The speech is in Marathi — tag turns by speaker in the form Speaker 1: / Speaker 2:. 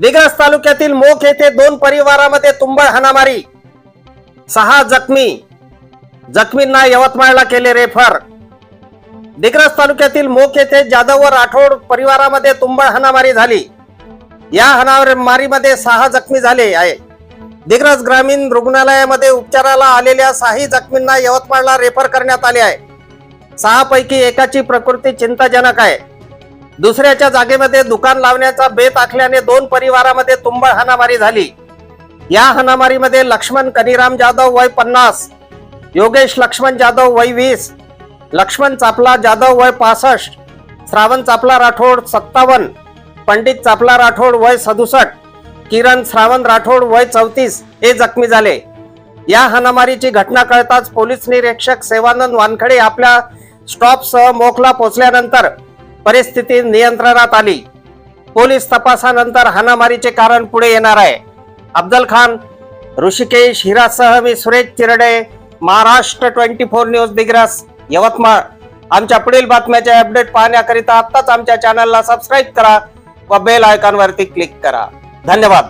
Speaker 1: Digras तालुक्यातील मोख येथे दोन परिवारामध्ये तुंबळ हाणामारी. सहा जखमी. जखमींना यवतमाळला केले रेफर. दिग्रस तालुक्यातील मोख येथे जाधव व राठोड परिवारामध्ये तुंबळ हाणामारी झाली. या हाणामारीमध्ये सहा जखमी झाले आहे. दिग्रस ग्रामीण रुग्णालयामध्ये उपचाराला आलेल्या सहाही जखमींना यवतमाळला रेफर करण्यात आले आहे. सहा पैकी एकाची प्रकृती चिंताजनक आहे. दुसऱ्याच्या जागेमध्ये दुकान लावण्याचा बेत आखल्याने दोन परिवारामध्ये तुंबळ हाणामारी झाली. या हाणामारीमध्ये लक्ष्मण कनिराम जाधव वय पन्नास योगेश लक्ष्मण जाधव वय वीस लक्ष्मण चापला जाधव वय पासष्ट श्रावण चापला राठोड सत्तावन्न पंडित चापला राठोड वय सदुसष्ट किरण श्रावण राठोड वय चौतीस हे जखमी झाले. या हाणामारीची घटना कळताच पोलीस निरीक्षक सेवानंद वानखडे आपल्या स्टॉपसह मोखला पोचल्यानंतर परिस्थिती नियंत्रणात आली. पोलीस तपासानंतर हाणामारीचे कारण पुढे येणार आहे. अफजल खान ऋषिकेश हिरासह मी Suresh Chirde Maharashtra twenty four news Digras Yavatmal. आमच्या पुढील बातम्याचे अपडेट पाहण्याकरिता आत्ताच आमच्या चॅनलला सबस्क्राईब करा व बेल आयकॉनवरती क्लिक करा. धन्यवाद.